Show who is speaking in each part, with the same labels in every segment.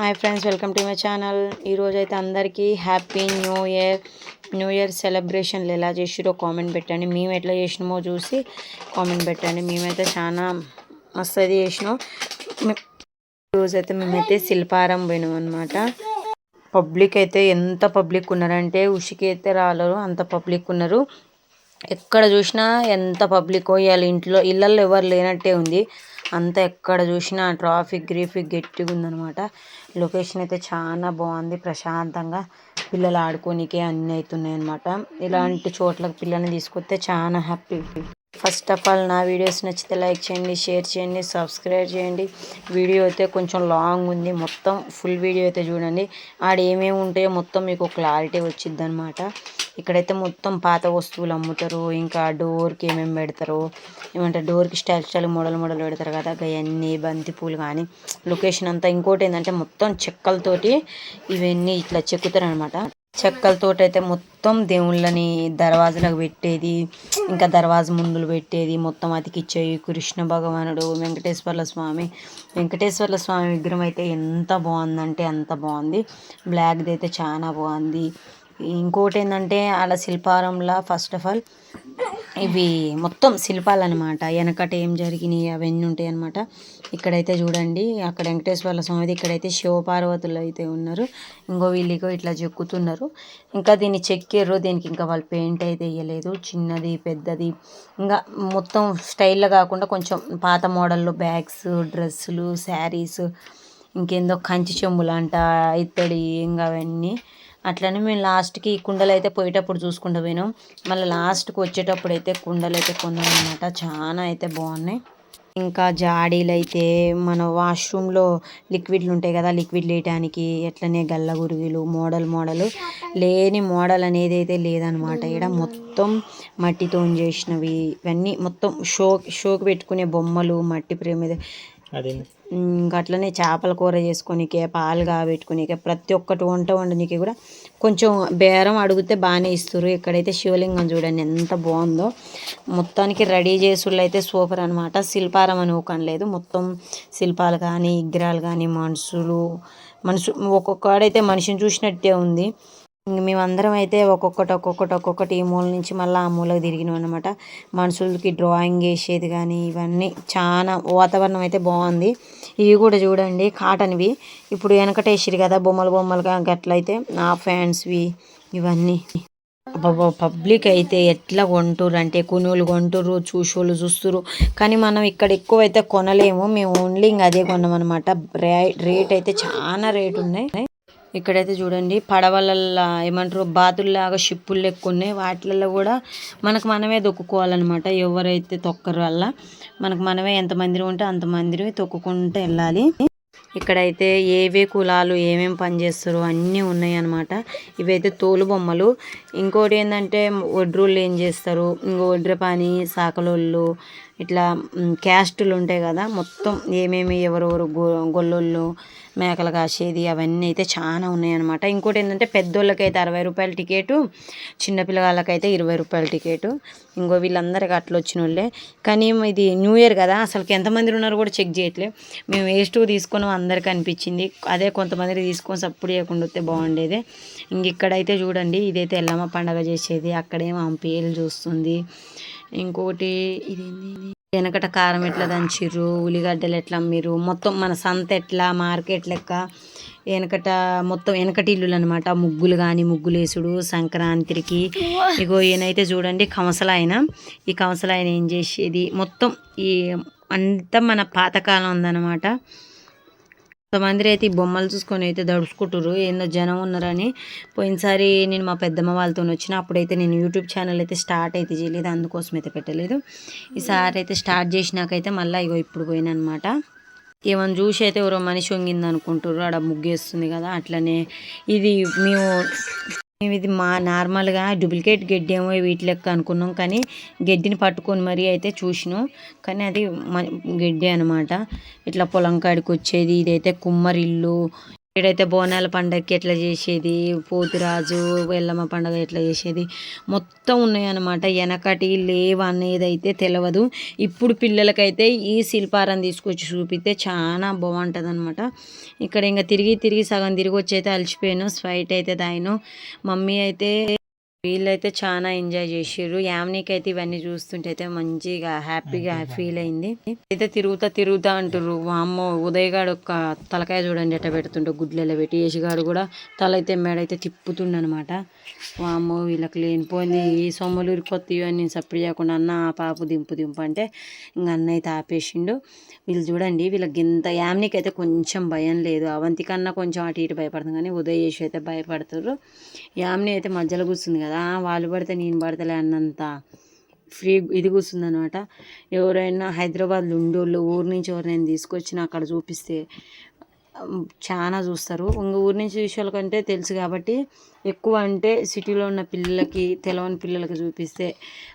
Speaker 1: Hi friends welcome to my channel. ఈరోజు అయితే అందరికీ happy new year new year సెలబ్రేషన్లు ఎలా చేసిరో కామెంట్ పెట్టండి. మేము ఎట్లా చేసినామో చూసి కామెంట్ పెట్టండి. మేమైతే చాలా మస్తు అది చేసినాం రోజైతే మేమైతే శిల్పారం పోయినాం అనమాట పబ్లిక్ అయితే ఎంత పబ్లిక్ ఉన్నారంటే ఉషికి అయితే రాలేరు అంత పబ్లిక్ ఉన్నారు. ఎక్కడ చూసినా ఎంత పబ్లిక్ ఇవాళ ఇంట్లో ఇళ్ళల్లో ఎవరు లేనట్టే ఉంది. అంతా ఎక్కడ చూసినా ట్రాఫిక్ గ్రీఫిక్ గట్టిగా ఉందనమాట లొకేషన్ అయితే చాలా బాగుంది. ప్రశాంతంగా పిల్లలు ఆడుకోనికే అన్నీ అవుతున్నాయి అనమాట ఇలాంటి చోట్లకు పిల్లల్ని తీసుకొస్తే చాలా హ్యాపీ. ఫస్ట్ ఆఫ్ ఆల్ నా వీడియోస్ నచ్చితే లైక్ చేయండి షేర్ చేయండి సబ్స్క్రైబ్ చేయండి. వీడియో అయితే కొంచెం లాంగ్ ఉంది. మొత్తం ఫుల్ వీడియో అయితే చూడండి. ఆడ ఏమేమి ఉంటాయో మొత్తం మీకు క్లారిటీ వచ్చిద్ది అనమాట ఇక్కడైతే మొత్తం పాత వస్తువులు అమ్ముతారు. ఇంకా డోర్కి ఏమేమి పెడతారు ఏమంటే డోర్కి స్టైల్ స్టైల్ మోడల్ మోడల్ పెడతారు కదా అవన్నీ బంతిపూలు కానీ లొకేషన్ అంతా ఇంకోటి ఏంటంటే మొత్తం చెక్కలతోటి ఇవన్నీ ఇట్లా చెక్కుతారు అనమాట అయితే మొత్తం దేవుళ్ళని దర్వాజలకు పెట్టేది ఇంకా దర్వాజ ముందులు పెట్టేది మొత్తం అతికిచ్చేవి. కృష్ణ భగవానుడు వెంకటేశ్వర్ల స్వామి. వెంకటేశ్వర్ల స్వామి విగ్రహం అయితే ఎంత బాగుందంటే అంత బాగుంది. బ్లాక్ది అయితే చాలా బాగుంది. ఇంకోటి ఏంటంటే అలా శిల్పారంలా ఫస్ట్ ఆఫ్ ఆల్ ఇవి మొత్తం శిల్పాలు అనమాట వెనకట ఏం జరిగినాయి అవన్నీ ఉంటాయి అనమాట ఇక్కడైతే చూడండి అక్కడ వెంకటేశ్వర స్వామిది ఇక్కడైతే శివపార్వతులు అయితే ఉన్నారు. ఇంకో వీళ్ళకో ఇట్లా చెక్కుతున్నారు. ఇంకా దీన్ని చెక్కారు దీనికి ఇంకా వాళ్ళు పెయింట్ అయితే వేయలేదు చిన్నది పెద్దది. ఇంకా మొత్తం స్టైల్లో కాకుండా కొంచెం పాత మోడల్లో బ్యాగ్స్ డ్రెస్సులు శారీస్ ఇంకేందో కంచి చెంబులు అంట ఇత్తడి ఇంకా అవన్నీ. అట్లనే మేము లాస్ట్కి కుండలు అయితే పోయేటప్పుడు చూసుకుంటూ పోయినాం. మళ్ళీ లాస్ట్కి వచ్చేటప్పుడు అయితే కుండలు అయితే కొన్నాం అనమాట చాలా అయితే బాగున్నాయి. ఇంకా జాడీలు అయితే మన వాష్రూమ్లో లిక్విడ్లు ఉంటాయి కదా లిక్విడ్ లేయటానికి ఎట్లనే గల్లగురుగులు మోడల్ మోడల్. లేని మోడల్ అనేది అయితే లేదనమాట ఇక్కడ మొత్తం మట్టితో చేసినవి. ఇవన్నీ మొత్తం షో షోకి పెట్టుకునే బొమ్మలు మట్టి ప్రేమ ఇంకా అట్లనే చేపల కూర చేసుకోనికే పాలు కాబెట్టుకునికే ప్రతి ఒక్కటి వంట వండనీకి కూడా కొంచెం బేరం అడిగితే బాగానే ఇస్తారు ఇక్కడైతే శివలింగం చూడండి ఎంత బాగుందో. మొత్తానికి రెడీ చేసుళ్ళు అయితే సూపర్ అనమాట శిల్పారం అని లేదు మొత్తం శిల్పాలు కానీ విగ్రహాలు కానీ మనుషులు మనుషు ఒక్కొక్కడైతే మనిషిని చూసినట్టే ఉంది. మేమందరం అయితే ఒక్కొక్కటి ఒక్కొక్కటి ఒక్కొక్కటి ఈ మూల నుంచి మళ్ళీ ఆ మూలకు తిరిగినాం అనమాట మనుషులకి డ్రాయింగ్ వేసేది కానీ ఇవన్నీ చాలా వాతావరణం అయితే బాగుంది. ఇవి కూడా చూడండి కాటన్వి ఇప్పుడు వెనకటేసిరు కదా బొమ్మలు బొమ్మలుగా గట్లయితే ఆ ఫ్యాన్స్వి ఇవన్నీ. పబ్లిక్ అయితే ఎట్లా కొంటురు అంటే కొనులు కొంటురు చూసోళ్ళు చూస్తురు కానీ మనం ఇక్కడ ఎక్కువ అయితే కొనలేము. మేము ఓన్లీ ఇంకా అదే కొన్నాం అనమాట రేట్ అయితే చాలా రేట్ ఉన్నాయి. ఇక్కడైతే చూడండి పడవలల్లా ఏమంటారు బాతుల్లాగా షిప్పులు లెక్క ఉన్నాయి వాటిలలో కూడా మనకు మనమే దొక్కుకోవాలన్నమాట ఎవరైతే తొక్కరు వల్ల మనకు మనమే ఎంతమంది ఉంటే అంతమంది తొక్కుకుంటూ వెళ్ళాలి. ఇక్కడైతే ఏవే కులాలు ఏమేమి పనిచేస్తారు అన్నీ ఉన్నాయన్నమాట. ఇవైతే తోలు బొమ్మలు. ఇంకోటి ఏంటంటే వడ్రోళ్ళు ఏం చేస్తారు? ఇంకో వడ్రపాని సాకలోళ్ళు ఇట్లా క్యాస్టులు ఉంటాయి కదా మొత్తం ఏమేమి ఎవరెవరు గొల్లోళ్ళు మేకలు కాసేది అవన్నీ అయితే చాలా ఉన్నాయన్నమాట. ఇంకోటి ఏంటంటే పెద్దోళ్ళకైతే అరవై రూపాయల టికెట్ చిన్నపిల్లగాళ్ళకైతే ఇరవై రూపాయల టికెటు. ఇంకో వీళ్ళందరికీ అట్లా వచ్చిన వాళ్ళే. కానీ ఇది న్యూ ఇయర్ కదా అసలుకి ఎంతమంది ఉన్నారో కూడా చెక్ చేయట్లే. మేము వేస్ట్ తీసుకున్నాం అందరికీ అనిపించింది. అదే కొంతమంది తీసుకొని సప్పుడు చేయకుండా వస్తే బాగుండేది. ఇంక ఇక్కడైతే చూడండి ఇదైతే ఎల్లమ్మ పండగ చేసేది. అక్కడేమో ఆమె పేర్లు చూస్తుంది. ఇంకోటి ఇదేంది? వెనకట కారం ఎట్లా దంచిర్రు? ఉల్లిగడ్డలు ఎట్లా అమ్మిర్రు? మొత్తం మన సంత ఎట్లా? మార్కెట్ లెక్క వెనకట మొత్తం వెనకటి ఇల్లులు అనమాట ముగ్గులు కానీ ముగ్గులు వేసుడు సంక్రాంతికి. ఇగో ఈయనైతే చూడండి కంసలాయన ఈ కంసలాయన ఏం చేసేది? మొత్తం ఈ అంతా మన పాతకాలం ఉందన్నమాట. కొంతమంది అయితే ఈ బొమ్మలు చూసుకొని అయితే దడుచుకుంటారు ఏందో జనం ఉన్నారని పోయినసారి నేను మా పెద్దమ్మ వాళ్ళతో వచ్చిన అప్పుడైతే నేను యూట్యూబ్ ఛానల్ అయితే స్టార్ట్ అయితే చేయలేదు అందుకోసం అయితే పెట్టలేదు. ఈసారి అయితే స్టార్ట్ చేసినాకైతే మళ్ళీ ఇగో ఇప్పుడు పోయినమాట ఏమైనా చూసి అయితే ఎవరో మనిషి వంగింది అనుకుంటారు ఆడ ముగ్గేస్తుంది కదా అట్లనే. ఇది మేము మేము ఇది మా నార్మల్గా డూప్లికేట్ గడ్డి ఏమో వీటి లెక్క అనుకున్నాం. కానీ గడ్డిని పట్టుకొని మరీ అయితే చూసినాం. కానీ అది గడ్డి అనమాట ఇట్లా పొలం కాడికి వచ్చేది ఇదైతే కుమ్మరిల్లు ఇక్కడైతే బోనాల పండగకి ఎట్లా చేసేది పోతురాజు ఎల్లమ్మ పండగ ఎట్లా చేసేది మొత్తం ఉన్నాయన్నమాట. వెనకటి లేవు అనేది అయితే తెలియదు ఇప్పుడు పిల్లలకైతే ఈ శిల్పారం తీసుకొచ్చి చూపితే చాలా బాగుంటుంది అనమాట ఇక్కడ ఇంకా తిరిగి తిరిగి సగం తిరిగి వచ్చి అయితే అలసిపోయాను స్వైట్ అయితే తాయిను మమ్మీ అయితే వీళ్ళైతే చాలా ఎంజాయ్ చేసారు యామ్నీకి అయితే ఇవన్నీ చూస్తుంటే అయితే మంచిగా హ్యాపీగా ఫీల్ అయింది. అయితే తిరుగుతా తిరుగుతా అంటారు అమ్మో ఉదయగాడు ఒక తలకాయ చూడండి ఎట్ట పెడుతుంటే గుడ్లలో పెట్టి. యేసుగాడు కూడా తల అయితే మెడైతే తిప్పుతుండనమాట. వామ్మో వీళ్ళకి లేనిపోయింది. ఈ సొమ్మలూరి కొత్త ఇవన్నీ సప్పుడు చేయకుండా అన్న ఆ పాపు దింపు దింపు అంటే ఇంక అన్న అయితే ఆపేసిండు. వీళ్ళు చూడండి వీళ్ళకి ఇంత యామ్నికి అయితే కొంచెం భయం లేదు. అవంతి కన్నా కొంచెం అటు ఇటు భయపడుతుంది కానీ ఉదయ్ చేసి అయితే భయపడతారు యామ్ని అయితే మధ్యలో కూర్చుంది కదా వాళ్ళు పడితే నేను పడతలే అన్నంత ఫ్రీ ఇది కూర్చుంది అనమాట ఎవరైనా హైదరాబాద్లో ఉండోళ్ళు ఊరు నుంచి ఎవరైనా తీసుకొచ్చిన అక్కడ చూపిస్తే చాలా చూస్తారు. ఇంక ఊరి నుంచి విషయాల కంటే తెలుసు కాబట్టి ఎక్కువ అంటే సిటీలో ఉన్న పిల్లలకి తెలవని పిల్లలకి చూపిస్తే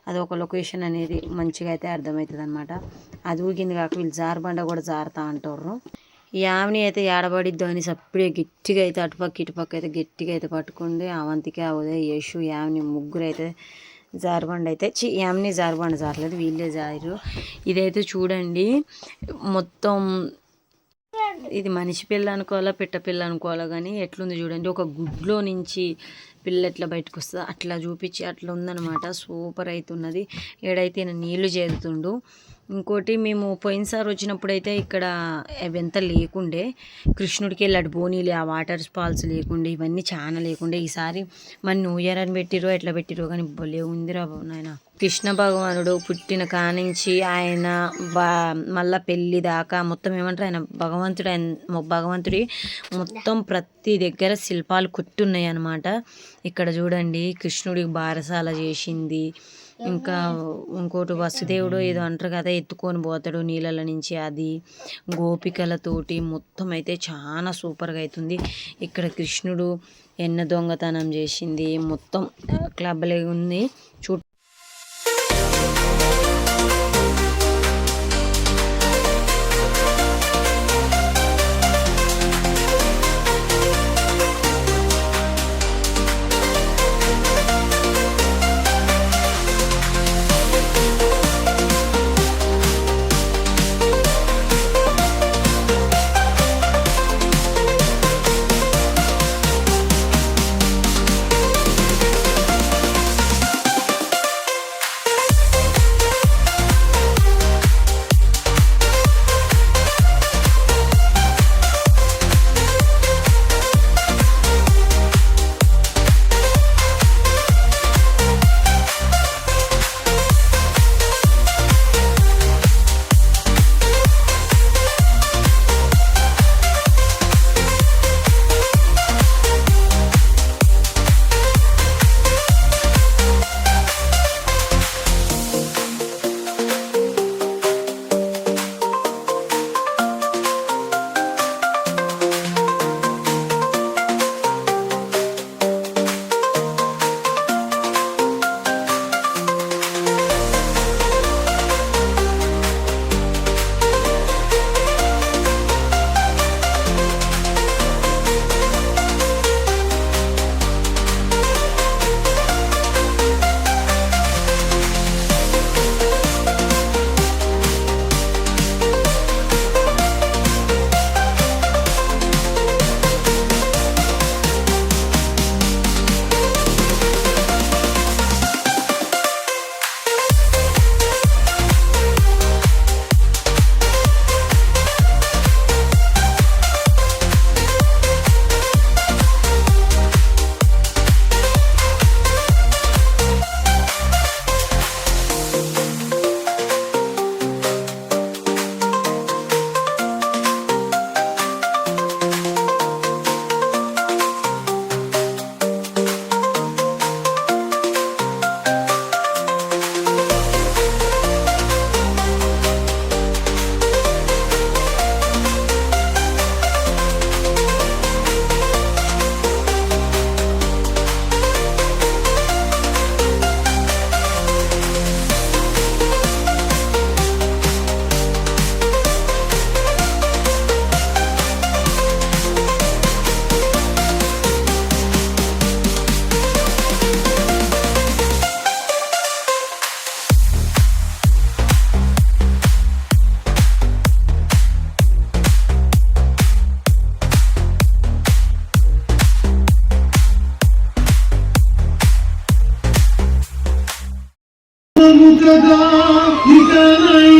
Speaker 1: అది ఒక లొకేషన్ అనేది మంచిగా అయితే అర్థమవుతుంది అనమాట అది ఊగింది కాక వీళ్ళు జారబండ కూడా జారుతా అంటారు. ఈ ఆమెని అయితే ఏడబడిద్దు అని సప్పుడే గట్టిగా అయితే అటుపక్క ఇటుపక్క అయితే గట్టిగా అయితే పట్టుకుంది. అవంతికి అవదే ఉదయం యేషు యామిని ముగ్గురు అయితే జారుబండ అయితే చి యామిని జారుబండ జారలేదు వీళ్ళే జారు ఇదైతే చూడండి మొత్తం ఇది మనిషి పిల్ల అనుకోవాలా పిట్ట పిల్ల అనుకోవాలా కానీ ఎట్లుంది చూడండి. ఒక గుడ్లో నుంచి పిల్ల ఎట్లా బయటకు వస్తుంది అట్లా చూపించి అట్లా ఉందన్నమాట. సూపర్ అవుతున్నది ఏడైతే నీళ్ళు చేరుతుండు ఇంకోటి మేము పోయినసారి వచ్చినప్పుడు అయితే ఇక్కడ అవంతా లేకుండే కృష్ణుడికి వెళ్ళాడు బోనీలు ఆ వాటర్ ఫాల్స్ లేకుండే ఇవన్నీ చాలా లేకుండే. ఈసారి మన న్యూ ఇయర్ అని పెట్టిరో ఎట్లా పెట్టిరో కానీ భలే ఉందిరా నాయన. కృష్ణ భగవానుడు పుట్టిన కానించి ఆయన బా మళ్ళా పెళ్ళి దాకా మొత్తం ఏమంటారు ఆయన? భగవంతుడు ఆయన భగవంతుడి మొత్తం ప్రతి దగ్గర శిల్పాలు కొట్టున్నాయి అనమాట ఇక్కడ చూడండి కృష్ణుడికి బారసాల చేసింది. ఇంకా ఇంకోటి వసుదేవుడు ఏదో అంటారు కదా ఎత్తుకొని పోతాడు నీళ్ళ నుంచి అది. గోపికలతోటి మొత్తం అయితే చాలా సూపర్గా అవుతుంది ఇక్కడ కృష్ణుడు ఎన్న దొంగతనం చేసింది. మొత్తం క్లబ్లే ఉంది. చూ
Speaker 2: ಮುಖದ ಹಿತನಯ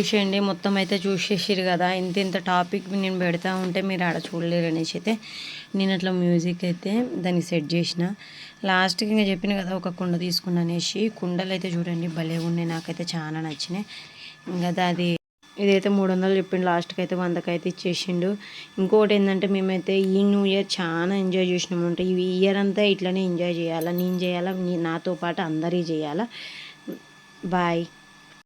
Speaker 1: చూసేయండి. మొత్తం అయితే చూసేసారు కదా. ఇంత ఇంత టాపిక్ నేను పెడతా ఉంటే మీరు ఆడ చూడలేరు అనేసి అయితే నేను అట్లా మ్యూజిక్ అయితే దానికి సెట్ చేసిన. లాస్ట్కి ఇంకా చెప్పిన కదా ఒక కుండ తీసుకున్నా అనేసి. కుండలు అయితే చూడండి భలే ఉన్నాయి. నాకైతే చాలా నచ్చినాయి. ఇంకా అది ఇదైతే మూడు వందలు చెప్పిండు. లాస్ట్కి అయితే వందకైతే అయితే ఇచ్చేసిండు. ఇంకోటి ఏంటంటే మేమైతే ఈ న్యూ ఇయర్ చాలా ఎంజాయ్ చేసినాము అంటే ఈ ఇయర్ అంతా ఇట్లనే ఎంజాయ్ చేయాలా నేను చేయాలా నాతో పాటు అందరి చేయాలా? బాయ్